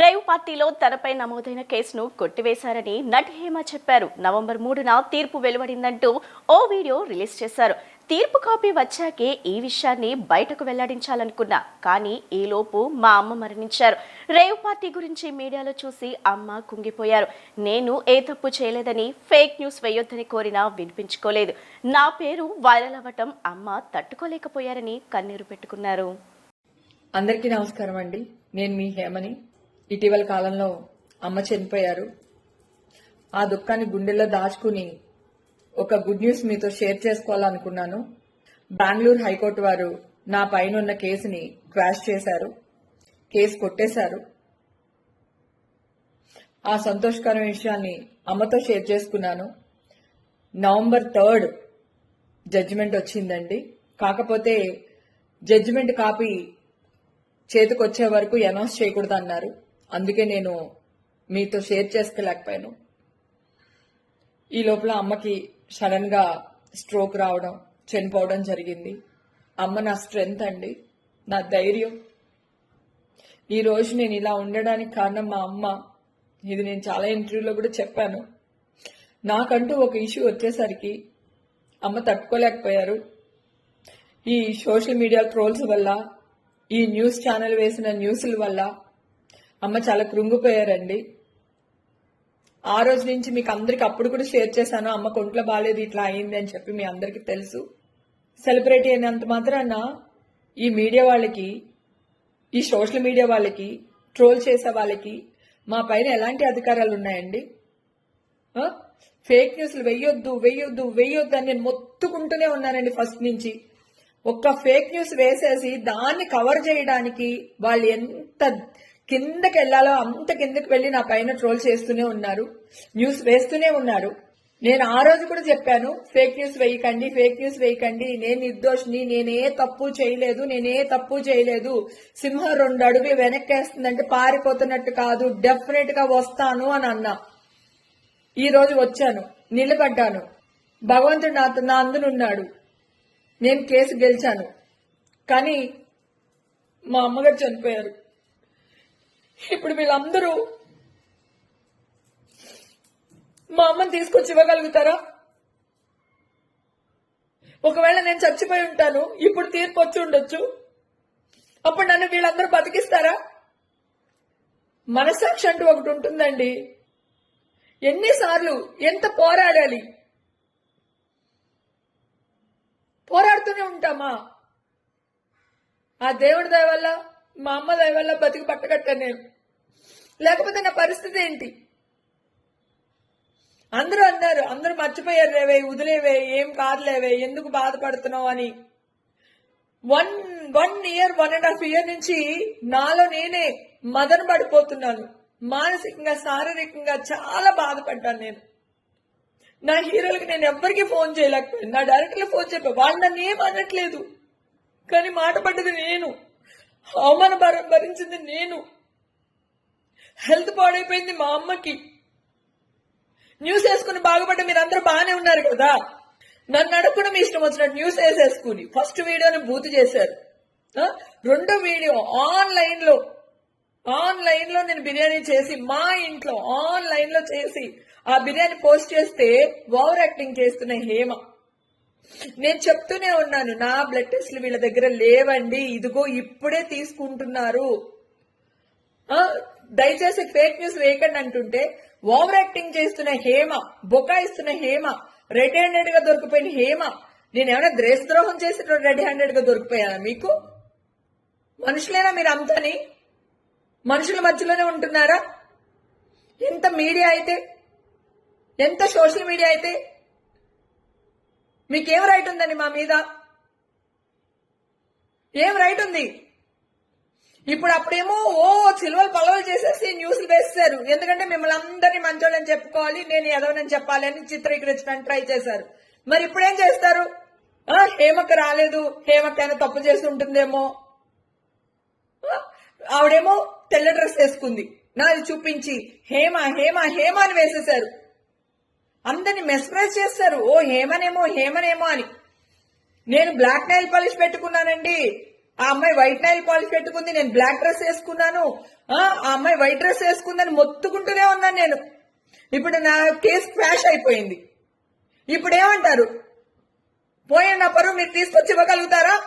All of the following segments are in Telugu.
రేవ్ పార్టీలో తనపై నమోదైన కేసును కొట్టివేశారని నటి హేమ చెప్పారు. నవంబర్ మూడున తీర్పు వెలువడిందంటూ ఓ వీడియో రిలీజ్ చేశారు. తీర్పు కాపీ వచ్చాకే ఈ విషయాన్ని బయటకు వెల్లడించాలనుకున్నా కానీ ఈలోపు మా అమ్మ మరణించారు. రేవ్ పార్టీ గురించి మీడియాలో చూసి అమ్మ కుంగిపోయారు. నేను ఏ తప్పు చేయలేదని ఫేక్ న్యూస్ వేయొద్దని కోరినా వినిపించుకోలేదు. నా పేరు వైరల్ అవ్వటం అమ్మ తట్టుకోలేకపోయారని కన్నీరు పెట్టుకున్నారు. అందరికీ నమస్కారం అండి. నేను మీ హేమని. ఇటీవల కాలంలో అమ్మ చనిపోయారు. ఆ దుఃఖాన్ని గుండెల్లో దాచుకుని ఒక గుడ్ న్యూస్ మీతో షేర్ చేసుకోవాలనుకున్నాను. బెంగళూరు హైకోర్టు వారు నా పైన ఉన్న కేసుని క్వాష్ చేశారు. కేసు కొట్టేశారు. ఆ సంతోషకరమైన విషయాన్ని అమ్మతో షేర్ చేసుకున్నాను. నవంబర్ థర్డ్ జడ్జిమెంట్ వచ్చిందండి. కాకపోతే జడ్జిమెంట్ కాపీ చేతికొచ్చే వరకు అనౌన్స్ చేయకూడదు అన్నారు అందుకే నేను మీతో షేర్ చేసుకోలేకపోయాను. ఈ లోపల అమ్మకి సడన్గా స్ట్రోక్ రావడం చనిపోవడం జరిగింది. అమ్మ నా స్ట్రెంగ్త్ అండి నా ధైర్యం. ఈరోజు నేను ఇలా ఉండడానికి కారణం మా అమ్మ. ఇది నేను చాలా ఇంటర్వ్యూలో కూడా చెప్పాను. నాకంటూ ఒక ఇష్యూ వచ్చేసరికి అమ్మ తట్టుకోలేకపోయారు. ఈ సోషల్ మీడియా ట్రోల్స్ వల్ల ఈ న్యూస్ ఛానల్ వేసిన న్యూస్ల వల్ల అమ్మ చాలా కృంగిపోయారండి. ఆ రోజు నుంచి మీకు అందరికి అప్పుడు కూడా షేర్ చేశాను అమ్మ కొంట్లో బాగాలేదు ఇట్లా అయింది అని చెప్పి మీ అందరికి తెలుసు. సెలబ్రిటీ అయినంత మాత్రాన ఈ మీడియా వాళ్ళకి ఈ సోషల్ మీడియా వాళ్ళకి ట్రోల్ చేసే వాళ్ళకి మా పైన ఎలాంటి అధికారాలు ఉన్నాయండి? ఫేక్ న్యూస్లు వెయ్యొద్దు వెయ్యొద్దు వెయ్యొద్దు అని నేను మొత్తుకుంటూనే ఉన్నానండి ఫస్ట్ నుంచి. ఒక్క ఫేక్ న్యూస్ వేసేసి దాన్ని కవర్ చేయడానికి వాళ్ళు ఎంత కిందకి వెళ్ళాలో అంత కిందకి వెళ్ళి నా పైన ట్రోల్ చేస్తూనే ఉన్నారు. న్యూస్ వేస్తూనే ఉన్నారు. నేను ఆ రోజు కూడా చెప్పాను ఫేక్ న్యూస్ వేయకండి ఫేక్ న్యూస్ వేయకండి. నేను నిర్దోషిని నేనే తప్పు చేయలేదు నేనే తప్పు చేయలేదు. సింహం రెండు అడుగు వెనక్కేస్తుందంటే పారిపోతున్నట్టు కాదు డెఫినెట్గా వస్తాను అని అన్నా. ఈ రోజు వచ్చాను నిలబడ్డాను. భగవంతుడు నా నా అందునున్నాడు నేను కేసు గెలిచాను. కానీ మా అమ్మగారు చనిపోయారు. ఇప్పుడు వీళ్ళందరూ మా అమ్మని తీసుకొచ్చి ఇవ్వగలుగుతారా? ఒకవేళ నేను చచ్చిపోయి ఉంటాను ఇప్పుడు తీర్పు వచ్చి ఉండొచ్చు. అప్పుడు నన్ను వీళ్ళందరూ బతికిస్తారా? మనసాక్షి అంటూ ఒకటి ఉంటుందండి. ఎన్నిసార్లు ఎంత పోరాడాలి? పోరాడుతూనే ఉంటామా? ఆ దేవుడి దయ వల్ల మా అమ్మ దయ వల్ల బతికి పట్టగట్టాను నేను. లేకపోతే నా పరిస్థితి ఏంటి? అందరూ అన్నారు అందరూ మర్చిపోయారు రేవే వదిలేవే ఏం కాదులేవే ఎందుకు బాధపడుతున్నావు అని. One one year one and half year నుంచి నాలో నేనే మదన పడిపోతున్నాను. మానసికంగా శారీరకంగా చాలా బాధపడ్డాను నేను. నా హీరోలకి నేను ఎవ్వరికి ఫోన్ చేయలేకపోయాను. నా డైరెక్టర్లు ఫోన్ చెప్పా వాళ్ళు నన్ను ఏం అనట్లేదు. కానీ మాట పడ్డది నేను. అవమాన భారం భరించింది నేను. హెల్త్ పాడైపోయింది మా అమ్మకి. న్యూస్ వేసుకుని బాగుపడ్డ మీరు అందరూ బాగానే ఉన్నారు కదా. నన్ను అడగకుండా మీ ఇష్టం వచ్చినట్టు న్యూస్ వేసేసుకుని ఫస్ట్ వీడియోని బూత్ చేశారు. రెండో వీడియో ఆన్లైన్లో ఆన్లైన్లో నేను బిర్యానీ చేసి మా ఇంట్లో ఆన్లైన్లో చేసి ఆ బిర్యానీ పోస్ట్ చేస్తే ఓవర్ యాక్టింగ్ చేస్తున్న హేమ. నేను చెప్తూనే ఉన్నాను నా బ్లడ్ టెస్ట్లు వీళ్ళ దగ్గర లేవండి ఇదిగో ఇప్పుడే తీసుకుంటున్నారు. ఆ, దయచేసి ఫేక్ న్యూస్ వేయకండి అంటుంటే ఓవర్ యాక్టింగ్ చేస్తున్న హేమ బొకాయిస్తున్న హేమ రెడ్ హ్యాండెడ్గా దొరికిపోయిన హేమ నేను ఏమైనా ద్రోహం చేసిన రెడ్ హ్యాండెడ్గా దొరికిపోయానా మీకు? మనుషులేనా మీరు అంతని? మనుషుల మధ్యలోనే ఉంటున్నారా? ఎంత మీడియా అయితే ఎంత సోషల్ మీడియా అయితే మీకేం రైట్ ఉందండి మా మీద? ఏం రైట్ ఉంది? ఇప్పుడు అప్పుడేమో ఓ చిలువలు పలవలు చేసేసి న్యూస్లు వేస్తారు ఎందుకంటే మిమ్మల్ని అందరినీ మంచోళ్ళని చెప్పుకోవాలి నేను ఎదవనని చెప్పాలి అని చిత్రీకరించడానికి ట్రై చేశారు. మరి ఇప్పుడేం చేస్తారు? హేమకు రాలేదు. హేమకి అయినా తప్పు చేసి ఉంటుందేమో? ఆవిడేమో తెల్ల డ్రెస్ వేసుకుంది. నాది చూపించి హేమ హేమ హేమ అని వేసేశారు. అందరిని మెస్ప్రైజ్ చేస్తారు. ఓ హేమనేమో హేమనేమో అని. నేను బ్లాక్ నైల్ పాలిష్ పెట్టుకున్నానండి. ఆ అమ్మాయి వైట్ నైల్ పాలిష్ పెట్టుకుంది నేను బ్లాక్ డ్రెస్ వేసుకున్నాను. ఆ అమ్మాయి వైట్ డ్రెస్ వేసుకుందని మొత్తుకుంటూనే ఉన్నాను నేను. ఇప్పుడు నా కేసు క్రాష్ అయిపోయింది. ఇప్పుడు ఏమంటారు పోయిన పరువు మీరు తీసుకొచ్చి ఇవ్వగలుగుతారా?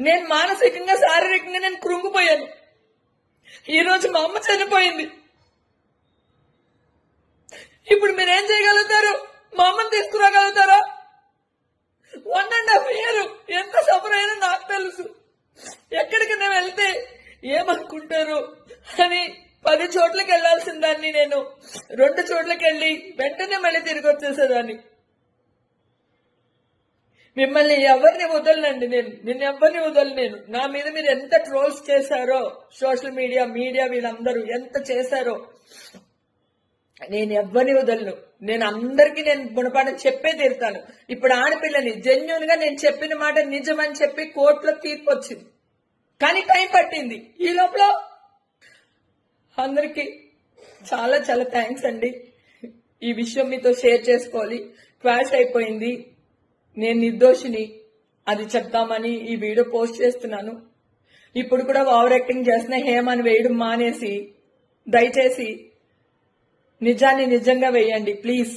నేను మానసికంగా శారీరకంగా నేను కృంగిపోయాను. ఈ రోజు మా అమ్మ చనిపోయింది. ఇప్పుడు మీరు ఏం చేయగలుగుతారు? మా అమ్మని తీసుకురాగలుగుతారా వన్ అండ్ హాఫ్ ఇయర్ ఎంత సఫర్ అయినా నాకు తెలుసు. ఎక్కడికి నేను వెళ్తే ఏమనుకుంటారు? అని పది చోట్లకి వెళ్ళాల్సిన దాన్ని నేను. రెండు చోట్లకి వెళ్ళి వెంటనే మళ్ళీ తిరిగి వచ్చేసేదాన్ని. మిమ్మల్ని ఎవరిని వదలనండి నేను. నిన్ను ఎవరిని వదలను నేను? నా మీద మీరు ఎంత ట్రోల్స్ చేశారో సోషల్ మీడియా మీడియా వీళ్ళందరూ ఎంత చేశారో. నేను ఎవ్వరిని వదలను. నేను అందరికీ నేను గుణపాఠం చెప్పే తీరుతాను. ఇప్పుడు ఆడపిల్లని జెన్యున్గా నేను చెప్పిన మాట నిజమని చెప్పి కోర్టులో తీర్పు వచ్చింది. కానీ టైం పట్టింది. ఈ లోపల అందరికి చాలా చాలా థ్యాంక్స్ అండి. ఈ విషయం మీతో షేర్ చేసుకోవాలి. క్వాష్ అయిపోయింది. నేను నిర్దోషిని. అది చెప్తామని ఈ వీడియో పోస్ట్ చేస్తున్నాను. ఇప్పుడు కూడా ఓవర్ యాక్టింగ్ చేసిన హేమని వేయడం మానేసి దయచేసి నిజాన్ని నిజంగా వేయండి ప్లీజ్